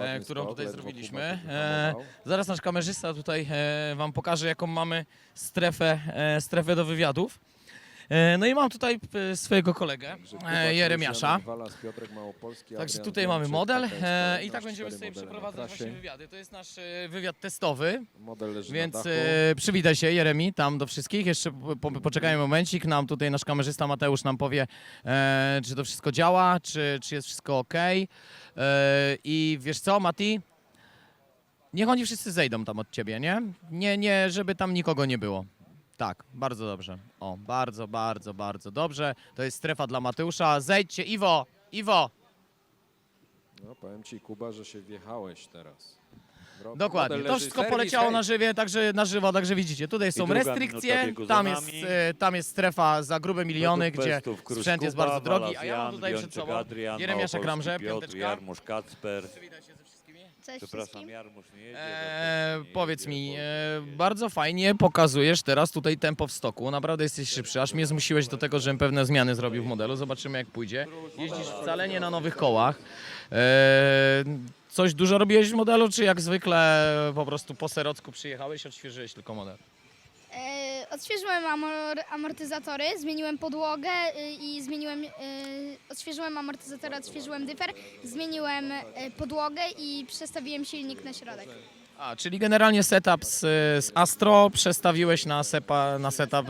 E, którą skok, tutaj zrobiliśmy. E, zaraz nasz kamerzysta tutaj e, Wam pokaże, jaką mamy strefę, e, strefę do wywiadów. E, no i mam tutaj e, swojego kolegę, e, Jeremiasza. Także tutaj mamy model i tak będziemy sobie przeprowadzać właśnie wywiady. To jest nasz wywiad testowy, Model leży więc przywitaj się Jeremi tam do wszystkich. Jeszcze po, po, poczekajmy momencik, nam tutaj nasz kamerzysta Mateusz nam powie, czy to wszystko działa, czy, czy jest wszystko ok. I wiesz co, Mati? Niech oni wszyscy zejdą tam od ciebie, nie? Nie, nie, żeby tam nikogo nie było. Tak, bardzo dobrze. O, bardzo, bardzo, bardzo dobrze. To jest strefa dla Mateusza. Zejdźcie, Iwo, Iwo. No, powiem ci, Kuba, że się wjechałeś teraz. Bro- Dokładnie. model To leży- wszystko serwis, poleciało hej. na żywie, także na żywo, także widzicie. Tutaj są druga minuta restrykcje, biegu za tam jest, nami. e, tam jest strefa za grube miliony, Według gdzie bestów Krusz sprzęt jest Kuba, bardzo drogi, a ja mam tutaj przed Wiączek sobą Adrian, Jeremiasza Małopolski Kramże, Piotr, piąteczka. Jarmusz Kacper. Przywitaj się ze wszystkimi. Cześć Przepraszam, wszystkim. Jarmusz nie jedzie. Eee, nie powiedz jedzie, mi, bo- e, bardzo fajnie pokazujesz teraz tutaj tempo w stoku. Naprawdę jesteś szybszy. Aż mnie zmusiłeś do tego, żebym pewne zmiany zrobił w modelu. Zobaczymy jak pójdzie. Jeździsz wcale nie na nowych kołach. E, coś dużo robiłeś w modelu, czy jak zwykle po prostu po serocku przyjechałeś, odświeżyłeś tylko model? Odświeżyłem amor, amortyzatory, zmieniłem podłogę y, i zmieniłem, y, odświeżyłem amortyzatory, odświeżyłem dyfer, zmieniłem y, podłogę i przestawiłem silnik na środek. A, czyli generalnie setup z, z Astro przestawiłeś na, sepa, na setup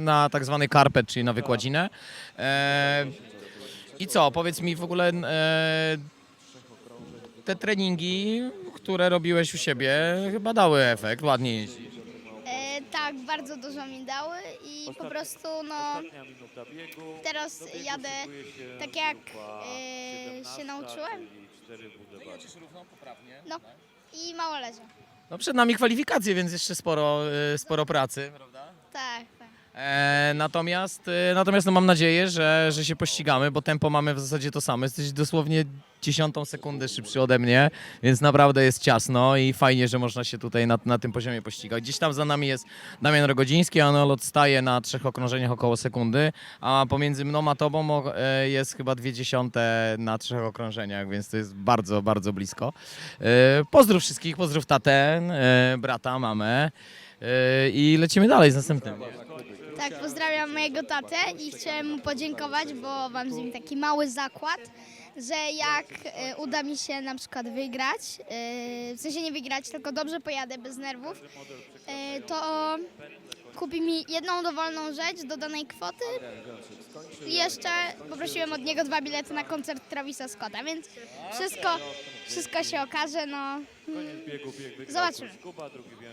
na tak zwany carpet, czyli na wykładzinę. E, I co, powiedz mi w ogóle e, te treningi, które robiłeś u siebie, chyba dały efekt, ładnie jeździsz. Tak, bardzo dużo mi dały i po prostu no Ostatnia minuta biegu. teraz jadę tak jak e, 17, się nauczyłem czyli cztery budowlane. no i mało leżę. No przed nami kwalifikacje, więc jeszcze sporo, e, sporo pracy, prawda? Tak, tak. E, natomiast e, natomiast no mam nadzieję, że, że się pościgamy, bo tempo mamy w zasadzie to samo. Jesteś dosłownie dziesiątą sekundę szybszy ode mnie, więc naprawdę jest ciasno i fajnie, że można się tutaj na, na tym poziomie pościgać. Gdzieś tam za nami jest Damian Rogodziński, on odstaje na trzech okrążeniach około sekundy, a pomiędzy mną a tobą e, jest chyba dwie dziesiąte na trzech okrążeniach, więc to jest bardzo, bardzo blisko. Pozdrów wszystkich, pozdrów tatę, brata, mamę i lecimy dalej z następnym. Tak, pozdrawiam mojego tatę i chciałem mu podziękować, bo mam z nim taki mały zakład, że jak e, uda mi się na przykład wygrać, e, w sensie nie wygrać, tylko dobrze pojadę bez nerwów, e, to kupi mi jedną dowolną rzecz do danej kwoty i jeszcze poprosiłem od niego dwa bilety na koncert Travisa Scotta, więc wszystko, wszystko się okaże, no Zobaczymy.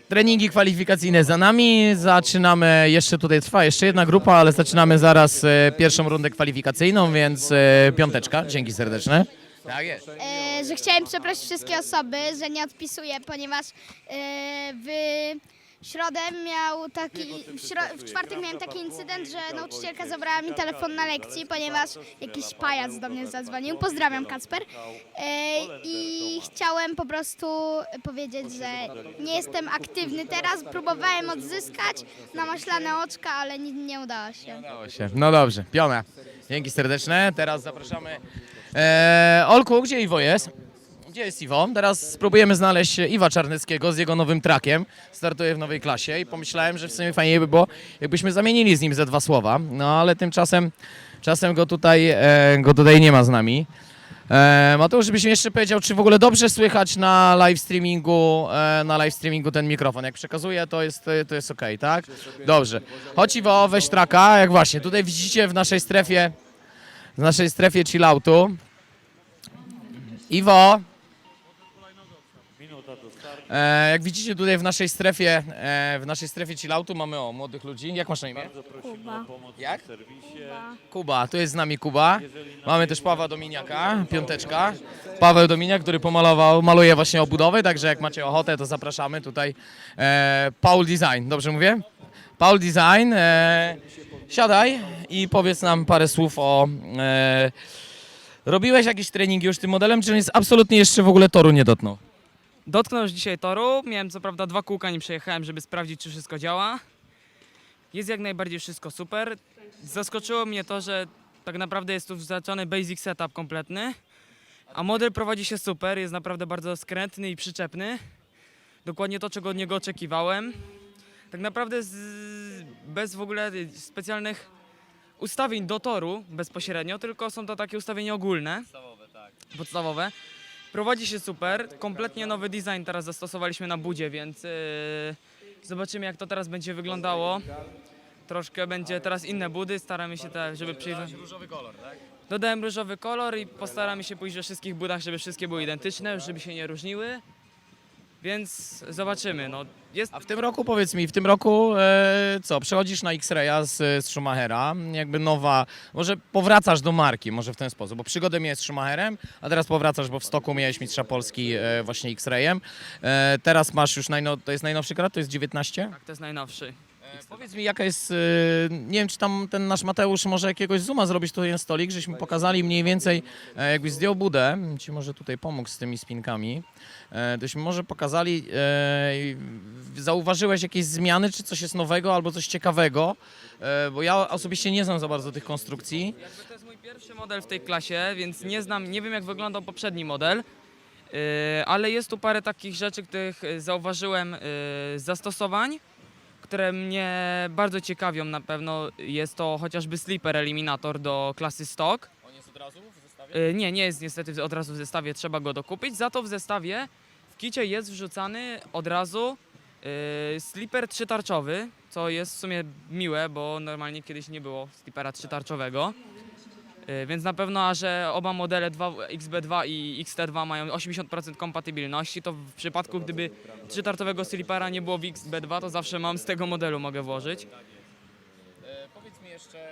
Treningi kwalifikacyjne za nami. Zaczynamy, jeszcze tutaj trwa jeszcze jedna grupa, ale zaczynamy zaraz e, pierwszą rundę kwalifikacyjną, więc e, piąteczka. Dzięki serdeczne. Tak jest. e, że chciałem przeprosić wszystkie osoby, że nie odpisuję, ponieważ e, w środę miał taki, w, śro- w czwartek miałem taki incydent, że nauczycielka zabrała mi telefon na lekcji, ponieważ jakiś pajac do mnie zadzwonił. Pozdrawiam Kacper. E, I chciałem po prostu powiedzieć, że nie jestem aktywny teraz. Próbowałem odzyskać na maślane oczka, ale nie, nie udało się. Udało się. No dobrze, piona. Dzięki serdeczne. Teraz zapraszamy. E, Olku, gdzie Iwo jest? Gdzie jest Iwo? Teraz spróbujemy znaleźć Iwa Czarneckiego z jego nowym trakiem. Startuje w nowej klasie i pomyślałem, że w sumie fajnie by było, jakbyśmy zamienili z nim ze dwa słowa. No ale tymczasem czasem go tutaj, e, go tutaj nie ma z nami. E, Mateusz, żebyś mi jeszcze powiedział, czy w ogóle dobrze słychać na live streamingu, e, na live streamingu ten mikrofon. Jak przekazuję, to jest, to jest ok, tak? Dobrze. Chodź Iwo, weź traka, jak właśnie. Tutaj widzicie w naszej strefie, w naszej strefie chilloutu. Iwo, jak widzicie tutaj w naszej strefie, e, w naszej strefie chilloutu mamy o młodych ludzi. Jak masz na imię? Bardzo prosimy o pomoc Jak? w serwisie. Kuba, tu jest z nami Kuba. Mamy też Pawła Dominiaka, piąteczka. Paweł Dominiak, który pomalował, maluje właśnie obudowę, także jak macie ochotę, to zapraszamy tutaj. E, Paul Design, dobrze mówię? Paul Design, e, siadaj i powiedz nam parę słów o... E, robiłeś jakieś treningi już tym modelem, czy on jest absolutnie jeszcze w ogóle toru nie dotknął? Dotknął już dzisiaj toru. Miałem co prawda dwa kółka, nim przejechałem, żeby sprawdzić, czy wszystko działa. Jest jak najbardziej wszystko super. Zaskoczyło mnie to, że tak naprawdę jest tu wznaczony basic setup kompletny. A model prowadzi się super, jest naprawdę bardzo skrętny i przyczepny. Dokładnie to, czego od niego oczekiwałem. Tak naprawdę z, bez w ogóle specjalnych ustawień do toru bezpośrednio, tylko są to takie ustawienia ogólne. Podstawowe. Prowadzi się super. Kompletnie nowy design teraz zastosowaliśmy na budzie, więc yy, zobaczymy jak to teraz będzie wyglądało. Troszkę będzie teraz inne budy, staramy się tak, żeby przyjść. Różowy kolor, tak? Dodałem różowy kolor i postaramy się pójść we wszystkich budach, żeby wszystkie były identyczne, żeby się nie różniły. Więc zobaczymy. No, jest A w tym roku, powiedz mi, w tym roku e, co, przechodzisz na X-Raya z, z Schumachera, jakby nowa, może powracasz do marki, może w ten sposób, bo przygodę miałeś z Schumacherem, a teraz powracasz, bo w Stoku miałeś mistrza Polski e, właśnie X-Rayem. E, teraz masz już, najno, to jest najnowszy krat, to jest 19? tak, to jest najnowszy. Powiedz mi, jaka jest, e, nie wiem, czy tam ten nasz Mateusz może jakiegoś zooma zrobić tutaj na stolik, żeśmy pokazali mniej więcej, e, jakbyś zdjął budę, ci może tutaj pomógł z tymi spinkami, e, tośmy może pokazali, e, i zauważyłeś jakieś zmiany, czy coś jest nowego albo coś ciekawego, e, bo ja osobiście nie znam za bardzo tych konstrukcji. Jakby to jest mój pierwszy model w tej klasie, więc nie znam, nie wiem jak wyglądał poprzedni model. Yy, ale jest tu parę takich rzeczy, których zauważyłem yy, z zastosowań, które mnie bardzo ciekawią na pewno. Jest to chociażby sleeper eliminator do klasy stock. On jest od razu w zestawie? Yy, nie, nie jest niestety od razu w zestawie, trzeba go dokupić. Za to w zestawie w kicie jest wrzucany od razu yy, sleeper trzytarczowy, co jest w sumie miłe, bo normalnie kiedyś nie było sleepera trzytarczowego. Yy, Więc na pewno, a że oba modele 2, XB2 i XT2 mają 80% kompatybilności, to w przypadku gdyby trzytarczowego sleepera nie było w XB2, to zawsze mam z tego modelu mogę włożyć. E, powiedz mi jeszcze,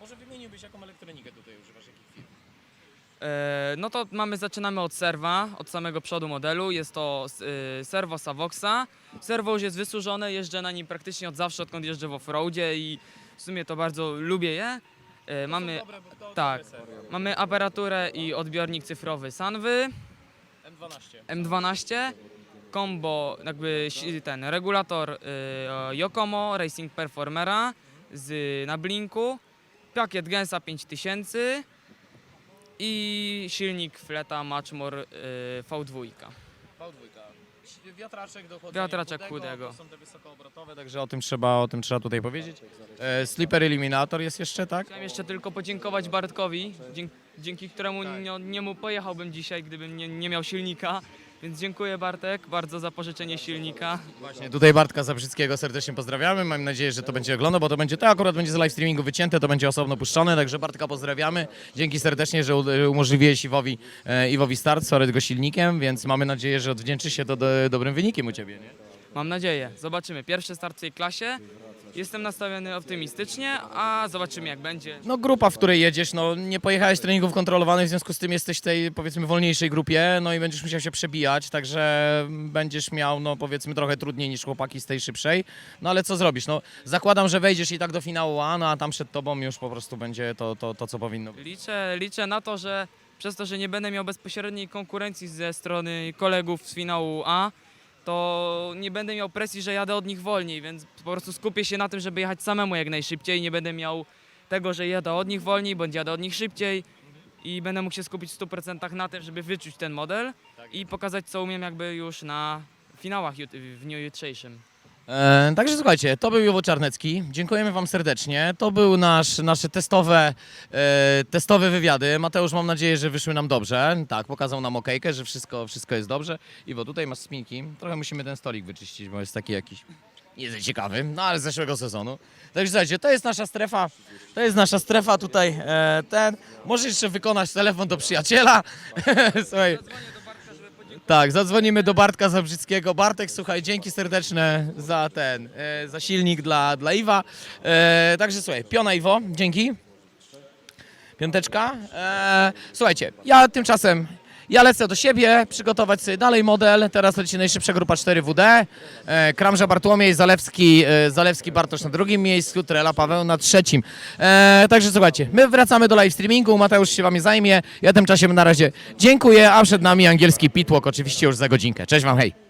może wymieniłbyś jaką elektronikę tutaj używasz, jakich firm? E, No to mamy, zaczynamy od serwa, od samego przodu modelu. Jest to y, serwo Savoxa. Serwo już jest wysłużone, jeżdżę na nim praktycznie od zawsze, odkąd jeżdżę w offroadzie i w sumie to bardzo lubię je. E, Mamy, tak, mamy aparaturę i odbiornik cyfrowy Sanwy. M12. M12, combo, jakby si- ten regulator y, Yokomo Racing Performera z, na blinku, pakiet Gensa 5000 i silnik Fleta Matchmore y, V2. V2. Wiatraczek do Wiatraczek chudego. To są te wysokoobrotowe, także o tym trzeba, o tym trzeba tutaj powiedzieć. E, Slipper Eliminator jest jeszcze, tak? Chciałem jeszcze tylko podziękować Bartkowi, dzięki, dzięki któremu nie, nie mu pojechałbym dzisiaj, gdybym nie, nie miał silnika. Więc dziękuję Bartek bardzo za pożyczenie silnika. Właśnie tutaj Bartka Zabrzyckiego serdecznie pozdrawiamy. Mam nadzieję, że to będzie oglądał, bo to będzie to akurat będzie z live streamingu wycięte, to będzie osobno puszczone, także Bartka pozdrawiamy. Dzięki serdecznie, że u- umożliwiłeś Iwowi, e, Iwowi start z tego silnikiem, więc mamy nadzieję, że odwdzięczy się to do, dobrym wynikiem u Ciebie. Nie? Mam nadzieję. Zobaczymy. Pierwszy start w tej klasie. Jestem nastawiony optymistycznie, a zobaczymy jak będzie. No grupa, w której jedziesz, no nie pojechałeś treningów kontrolowanych, w związku z tym jesteś w tej powiedzmy wolniejszej grupie, no i będziesz musiał się przebijać, także będziesz miał no powiedzmy trochę trudniej niż chłopaki z tej szybszej, no ale co zrobisz, no zakładam, że wejdziesz i tak do finału A, no a tam przed tobą już po prostu będzie to, to, to co powinno być. Liczę, liczę na to, że przez to, że nie będę miał bezpośredniej konkurencji ze strony kolegów z finału A, to nie będę miał presji, że jadę od nich wolniej, więc po prostu skupię się na tym, żeby jechać samemu jak najszybciej. Nie będę miał tego, że jadę od nich wolniej, bądź jadę od nich szybciej i będę mógł się skupić w 100% na tym, żeby wyczuć ten model i pokazać, co umiem jakby już na finałach jut- w dniu jutrzejszym. E, także słuchajcie, to był Jowo Czarnecki. Dziękujemy Wam serdecznie. To był nasz, nasze testowe, e, testowe wywiady. Mateusz, mam nadzieję, że wyszły nam dobrze. Tak, pokazał nam okejkę, że wszystko, wszystko jest dobrze. Iwo, tutaj masz spinki. Trochę musimy ten stolik wyczyścić, bo jest taki jakiś nie ciekawy, no ale z zeszłego sezonu. Także słuchajcie, to jest nasza strefa, to jest nasza strefa tutaj, e, ten. Możesz jeszcze wykonać telefon do przyjaciela. Słuchaj. Tak, zadzwonimy do Bartka Zabrzyckiego. Bartek, słuchaj, dzięki serdeczne za ten, e, za silnik dla, dla Iwa. E, także słuchaj, piona Iwo, dzięki. Piąteczka. E, słuchajcie, ja tymczasem, ja lecę do siebie, przygotować sobie dalej model. Teraz leci najszybsza grupa 4WD. E, Kramża Bartłomiej, Zalewski, e, Zalewski Bartosz na drugim miejscu, Trela Paweł na trzecim. E, także słuchajcie, my wracamy do live streamingu, Mateusz się wami zajmie. Ja tymczasem na razie dziękuję, a przed nami angielski pitwalk oczywiście już za godzinkę. Cześć wam, hej.